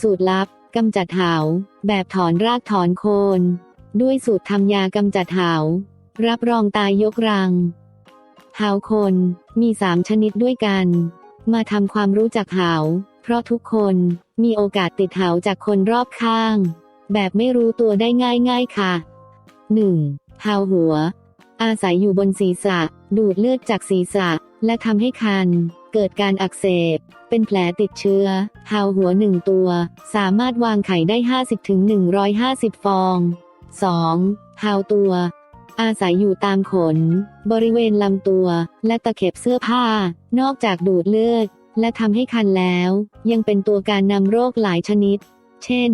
สูตรลับกำจัดเหาแบบถอนรากถอนโคน ด้วยสูตรทำยากำจัดเหารับรองตายยกรังเหาคนมีสามชนิดด้วยกัน มาทำความรู้จักเหาเพราะทุกคนมีโอกาสติดเหาจากคนรอบข้าง แบบไม่รู้ตัวได้ง่ายๆค่ะ 1. เหาหัว อาศัยอยู่บนศีรษะ ดูดเลือดจากศีรษะ และทำให้คัน เกิดการอักเสบ เป็นแผลติดเชื้อ หาวหัวหนึ่งตัว สามารถวางไข่ได้ 50-150 ฟอง 2. หาวตัว อาศัยอยู่ตามขน บริเวณลำตัว และตะเข็บเสื้อผ้า นอกจากดูดเลือด และทำให้คันแล้ว ยังเป็นตัวการนำโรคหลายชนิด เช่น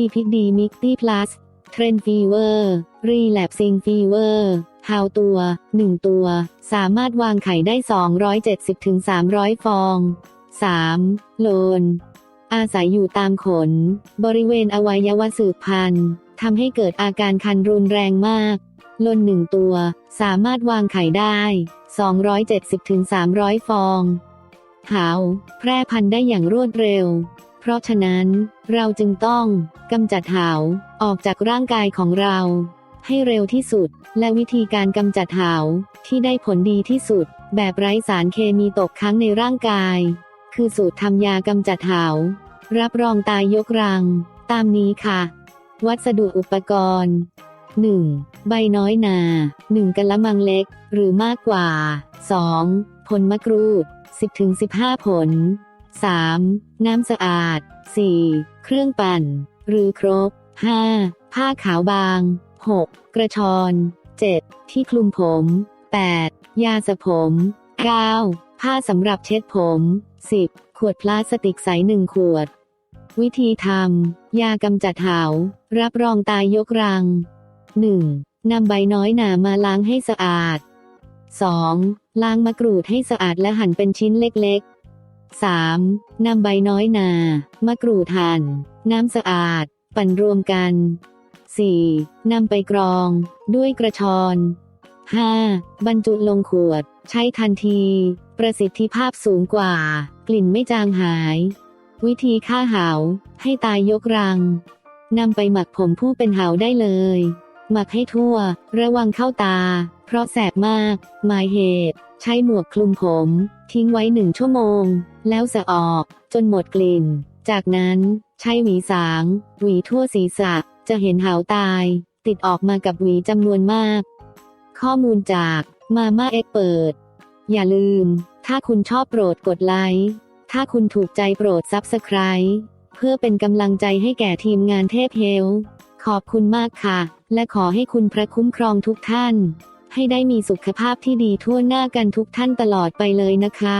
e p i d e m i c t y plus เทรนฟีเวอร์รีแลปซิงฟีเวอร์ ฮาวตัว 1 ตัว สามารถวางไข่ได้ 270-300 ฟอง 3. โลน อาศัยอยู่ตามขน บริเวณอวัยวะสืบพันธุ์ทำให้เกิดอาการคันรุนแรงมากลนหนึ่งตัว สามารถวางไข่ได้ 270-300 ฟองหาวแพร่พันธุ์ได้อย่างรวดเร็ว เพราะฉะนั้น เราจึงต้องกำจัดหาวออกจากร่างกายของเรา ให้เร็วที่สุด และวิธีการกำจัดหาวที่ได้ผลดีที่สุด แบบไร้สารเคมีตกค้างในร่างกาย คือสูตรทำยากำจัดหาวรับรองตายยกรัง ตามนี้ค่ะ วัสดุอุปกรณ์ 1. ใบน้อยนา 1กะละมังเล็ก หรือมากกว่า 2. ผลมะกรูด 10-15 ผล 3. น้ำสะอาด 4. เครื่องปั่น หรือครบ 5. ผ้าขาวบาง 6. กระชอน 7. ที่คลุมผม 8. ยาสระผม 9. ผ้าสำหรับเช็ดผม 10. ขวดพลาสติกใสหนึ่งขวด วิธีทำ ยากำจัดเหารับรองตายยกรัง 1. นำใบน้อยหนามาล้างให้สะอาด 2. ล้างมะกรูดให้สะอาดและหั่นเป็นชิ้นเล็ก ๆ 3. นำใบน้อยหนา มะกรูดหั่น น้ำสะอาด ปั่นรวมกัน 4. นำไปกรอง ด้วยกระชอน 5. บรรจุลงขวด ใช้ทันที ประสิทธิภาพสูงกว่า กลิ่นไม่จางหาย วิธีฆ่าหาว ให้ตายยกรัง นำไปหมักผมผู้เป็นหาวได้เลย หมักให้ทั่ว ระวังเข้าตา เพราะแสบมาก หมายเหตุ ใช้หมวกคลุมผม ทิ้งไว้หนึ่งชั่วโมง แล้วสะออก จนหมดกลิ่น จากนั้น ใช้หวีสาง หวีทั่วศีรษะ จะเห็นเหาตาย ติดออกมากับหวีจำนวนมาก ข้อมูลจากมาม่าเอ็กเปิด อย่าลืม ถ้าคุณชอบโปรดกดไลค์ ถ้าคุณถูกใจโปรดซับสไคร b e เพื่อเป็นกำลังใจให้แก่ทีมงานเทพเฮล ขอบคุณมากค่ะ และขอให้คุณพระคุ้มครองทุกท่าน ให้ได้มีสุขภาพที่ดีทั่วหน้ากันทุกท่านตลอดไปเลยนะคะ